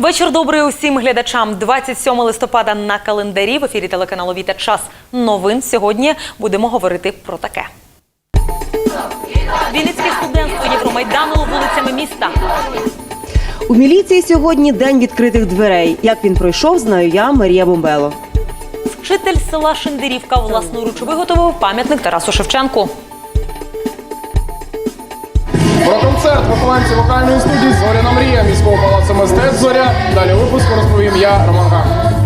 Вечір добрий усім глядачам. 27 листопада на календарі в ефірі телеканалу Віта час новин. Сьогодні будемо говорити про таке. Вінницьке студентство Євромайдану вулицями міста. У міліції сьогодні день відкритих дверей. Як він пройшов, знаю я, Марія Бомбело. Вчитель села Шендерівка власноруч виготовив пам'ятник Тарасу Шевченку. Про концерт вихованців вокальної студії Зоряна мрія міського палацу мистецтв Зоря. Далі випуску розповім я, Роман Гак.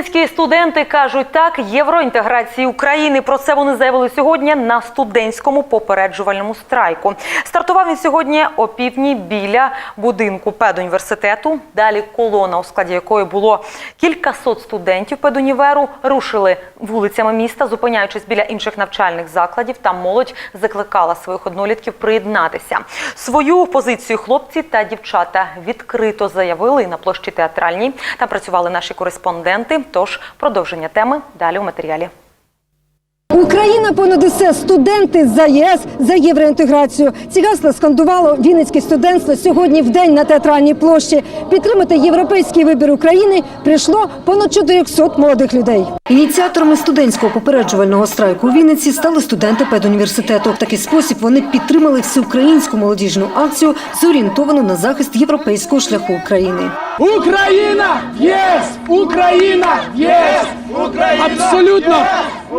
Вінницькі студенти кажуть так євроінтеграції України. Про це вони заявили сьогодні на студентському попереджувальному страйку. Стартував він сьогодні о півдні біля будинку педуніверситету. Далі колона, у складі якої було кількасот студентів педуніверу, рушили вулицями міста, зупиняючись біля інших навчальних закладів. Там молодь закликала своїх однолітків приєднатися. Свою позицію хлопці та дівчата відкрито заявили на площі театральній. Там працювали наші кореспонденти. Тож продовження теми далі у матеріалі. Україна понад усе студенти за ЄС за євроінтеграцію. Ці гасла скандувало Вінницьке студентство сьогодні в день на театральній площі. Підтримати європейський вибір України прийшло понад 400 молодих людей. Ініціаторами студентського попереджувального страйку у Вінниці стали студенти педуніверситету. В такий спосіб вони підтримали всеукраїнську молодіжну акцію, зорієнтовану на захист європейського шляху України. Україна єс! Україна єс! Абсолютно,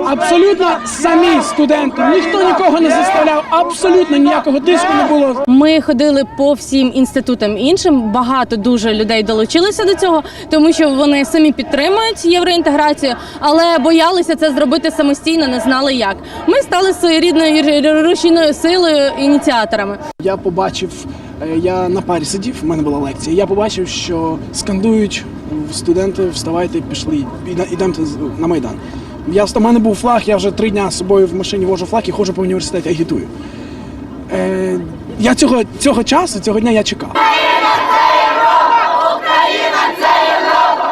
абсолютно самі студенти. Ніхто нікого не заставляв, абсолютно ніякого тиску не було. Ми ходили по всім інститутам іншим. Багато дуже людей долучилися до цього, тому що вони самі підтримують євроінтеграцію, але боялися це зробити самостійно, не знали як. Ми стали своєрідною рушійною силою ініціаторами. Я побачив, я на парі сидів, в мене була лекція. Я побачив, що скандують студенти, вставайте, пішли, іде- ідемте на майдан. Я в мене був флаг, я вже три дня з собою в машині вожу флаг і ходжу по університеті, агітую. Е, я цього, цього часу, цього дня я чекав.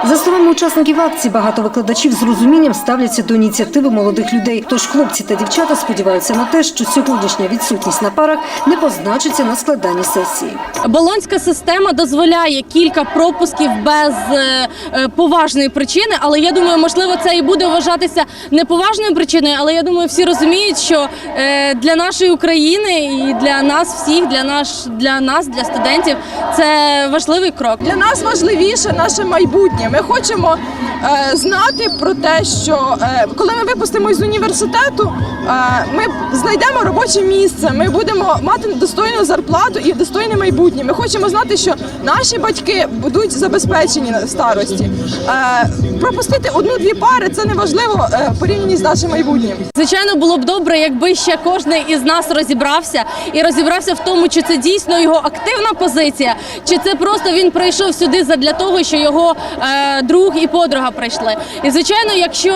За словами учасників акції, багато викладачів з розумінням ставляться до ініціативи молодих людей. Тож хлопці та дівчата сподіваються на те, що сьогоднішня відсутність на парах не позначиться на складанні сесії. Болонська система дозволяє кілька пропусків без е, е, поважної причини, але я думаю, можливо, це і буде вважатися неповажною причиною. Але я думаю, всі розуміють, що е, для нашої України і для нас всіх, для наш для нас, для студентів, це важливий крок. Для нас важливіше наше майбутнє. Хочемо е, знати про те, що е, коли ми випустимо із університету, е, ми знайдемо робоче місце. Ми будемо мати достойну зарплату і достойне майбутнє. Ми хочемо знати, що наші батьки будуть забезпечені на старості. Е, пропустити одну-дві пари це не важливо е, в порівнянні з нашим майбутнім. Звичайно, було б добре, якби ще кожен із нас розібрався і розібрався в тому, чи це дійсно його активна позиція, чи це просто він прийшов сюди задля того, що його е, друг і подруга прийшли. І звичайно, якщо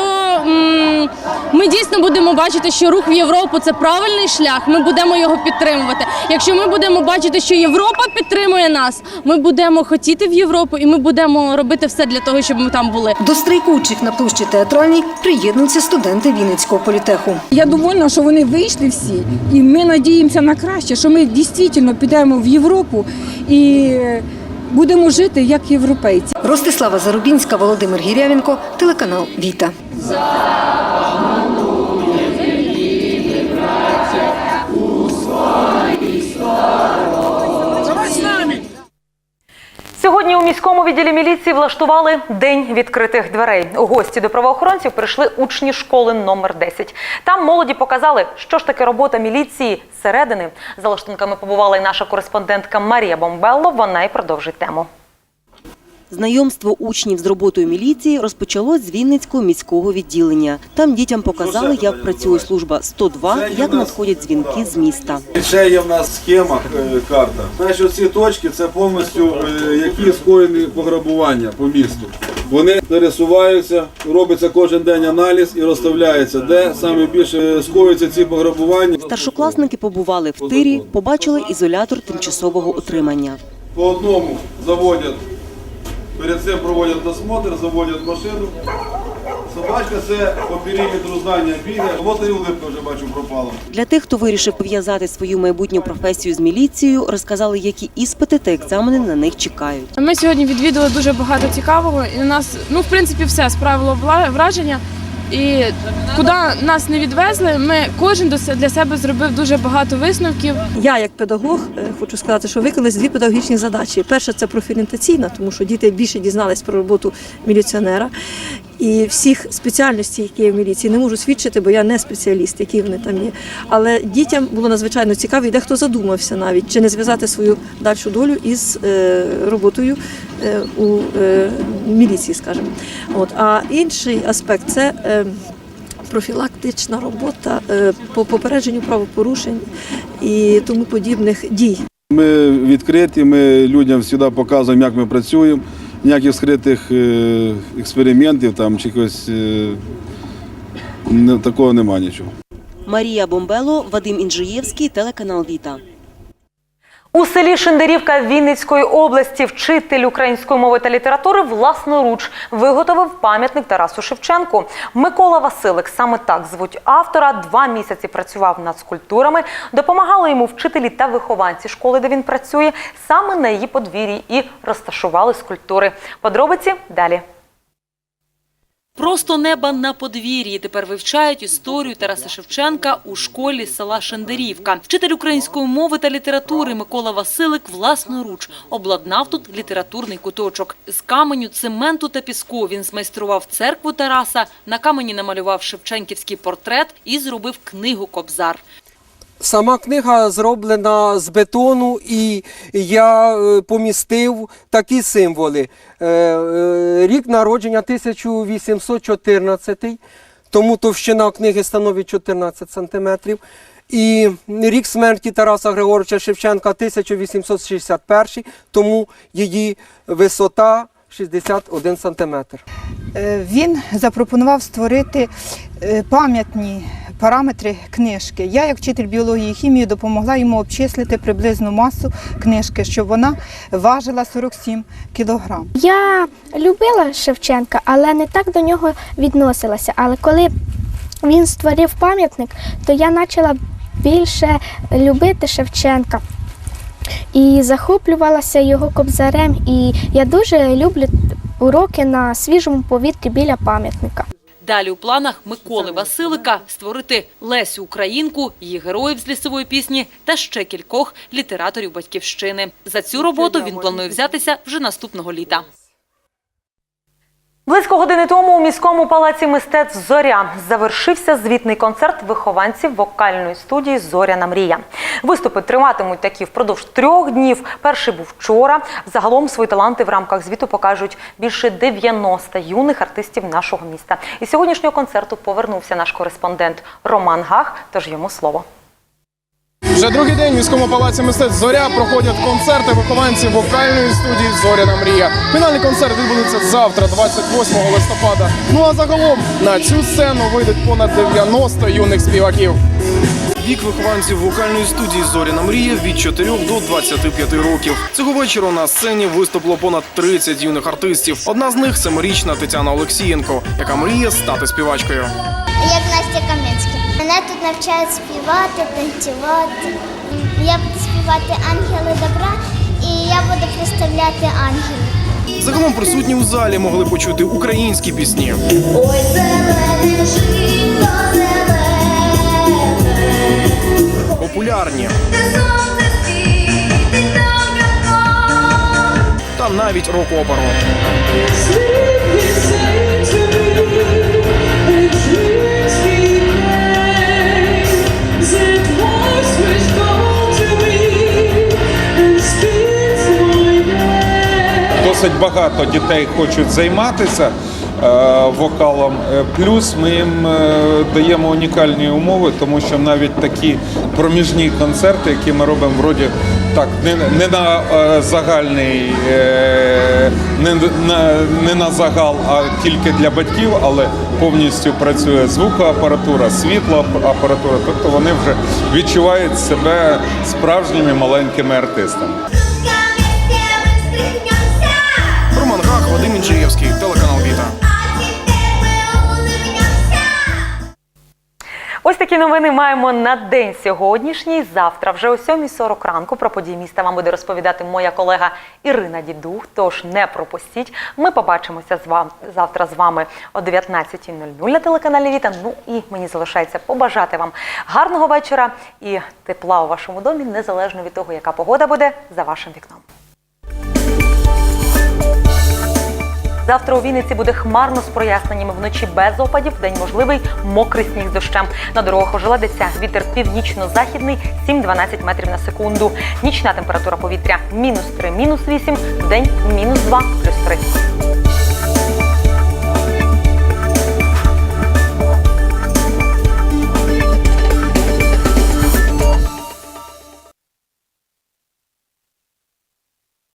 м, ми дійсно будемо бачити, що рух в Європу це правильний шлях, ми будемо його підтримувати. Якщо ми будемо бачити, що Європа підтримує нас, ми будемо хотіти в Європу, і ми будемо робити все для того, щоб ми там були. До страйкуючих на площі театральній приєднуються студенти Вінницького політеху. Я довольна, що вони вийшли всі, і ми надіємося на краще, що ми дійсно підемо в Європу і будемо жити як європейці. Ростислава Зарубінська, Володимир Гірявенко, телеканал Віта. Відділі міліції влаштували день відкритих дверей. У гості до правоохоронців прийшли учні школи номер 10. Там молоді показали, що ж таке робота міліції зсередини. За лаштунками побувала і наша кореспондентка Марія Бомбелло. Вона й продовжить тему. Знайомство учнів з роботою міліції розпочалось з Вінницького міського відділення. Там дітям показали, як працює служба 102, як надходять дзвінки з міста. Ще є в нас схема е, карта. Значить, ці точки це повністю е, які скоєні пограбування по місту. Вони пересуваються, робиться кожен день аналіз і розставляється, де саме більше скоюються ці пограбування. Старшокласники побували в тирі, побачили ізолятор тимчасового утримання. По одному заводять, перед цим проводять досмотр, заводять машину, Собачка це по периметру знання бігає. Вот і улипка вже бачу пропала. Для тих, хто вирішив пов'язати свою майбутню професію з міліцією, розказали, які іспити та екзамени на них чекають. Ми сьогодні відвідали дуже багато цікавого, і у нас, ну, в принципі, все справило враження. І куди нас не відвезли, ми кожен для себе зробив дуже багато висновків. Я, як педагог, е, хочу сказати, що виконались дві педагогічні задачі. Перша це профорієнтаційна, тому що діти більше дізнались про роботу міліціонера. І всіх спеціальностей, які є в міліції, не можу свідчити, бо я не спеціаліст, які вони там є. Але дітям було надзвичайно цікаво, і дехто задумався навіть, чи не зв'язати свою дальшу долю із е, роботою е, у е, міліції, скажімо. От. А інший аспект це. Профілактична робота по попередженню правопорушень і тому подібних дій. Ми відкриті, ми людям завжди показуємо, як ми працюємо. Ніяких скритих е, експериментів там чи якось е, такого немає нічого. Марія Бомбело, Вадим Інжиєвський, телеканал Віта. У селі Шендерівка Вінницької області вчитель української мови та літератури власноруч виготовив пам'ятник Тарасу Шевченку. Микола Василик, саме так звуть автора, два місяці працював над скульптурами. Допомагали йому вчителі та вихованці школи, де він працює, саме на її подвір'ї і розташували скульптури. Подробиці далі. Просто неба на подвір'ї тепер вивчають історію Тараса Шевченка у школі села Шендерівка. Вчитель української мови та літератури Микола Василик власноруч обладнав тут літературний куточок. З каменю, цементу та піску він змайстрував церкву Тараса, на камені намалював шевченківський портрет і зробив книгу Кобзар. Сама книга зроблена з бетону, і я е, помістив такі символи. Е, е, Рік народження 1814, тому товщина книги становить 14 сантиметрів. І рік смерті Тараса Григоровича Шевченка 1861, тому її висота 61 сантиметр. Він запропонував створити пам'ятні параметри книжки. Я, як вчитель біології і хімії, допомогла йому обчислити приблизну масу книжки, щоб вона важила 47 кілограм. Я любила Шевченка, але не так до нього відносилася. Але коли він створив пам'ятник, то я почала більше любити Шевченка і захоплювалася його кобзарем. І я дуже люблю уроки на свіжому повітрі біля пам'ятника. Далі у планах Миколи Василика створити Лесю Українку, її героїв з лісової пісні та ще кількох літераторів батьківщини. За цю роботу він планує взятися вже наступного літа. Близько години тому у міському палаці мистецтв Зоря завершився звітний концерт вихованців вокальної студії Зоряна мрія. Виступи триватимуть такі впродовж трьох днів. Перший був вчора. Загалом свої таланти в рамках звіту покажуть більше 90 юних артистів нашого міста. І сьогоднішнього концерту повернувся наш кореспондент Роман Гах. Тож йому слово. Вже другий день в міському палаці мистецтв Зоря проходять концерти вихованців вокальної студії Зоряна мрія. Фінальний концерт відбудеться завтра, 28 листопада. Ну а загалом на цю сцену вийдуть понад 90 юних співаків. Вік вихованців вокальної студії Зоряна мрія від 4 до 25 років. Цього вечора на сцені виступло понад 30 юних артистів. Одна з них семирічна Тетяна Олексієнко, яка мріє стати співачкою. Як Настя Кам'янська. Мене тут навчають співати, танцювати. Я буду співати ангели добра і я буду представляти ангелів. Загалом присутні у залі могли почути українські пісні. Ой, зелене жито, популярні та навіть рок-оперу. Досить багато дітей хочуть займатися е, вокалом. Е, Плюс ми їм е, даємо унікальні умови, тому що навіть такі проміжні концерти, які ми робимо вроді так, не, не на загальний, не, на, не на загал, а тільки для батьків, але повністю працює звукоапаратура, світлоапаратура. Тобто вони вже відчувають себе справжніми маленькими артистами. Вадим Інчиєвський, телеканал Віта. Ось такі новини маємо на день сьогоднішній. Завтра вже о 7.40 ранку про події міста вам буде розповідати моя колега Ірина Дідух. Тож не пропустіть. Ми побачимося з вами завтра з вами о 19.00 на телеканалі Віта. Ну і мені залишається побажати вам гарного вечора і тепла у вашому домі, незалежно від того, яка погода буде за вашим вікном. Завтра у Вінниці буде хмарно з проясненнями вночі без опадів. день можливий мокрий сніг з дощем. На дорогах ожеледиться вітер північно-західний 7-12 метрів на секунду. Нічна температура повітря мінус 3, мінус 8, вдень мінус 2, плюс 3.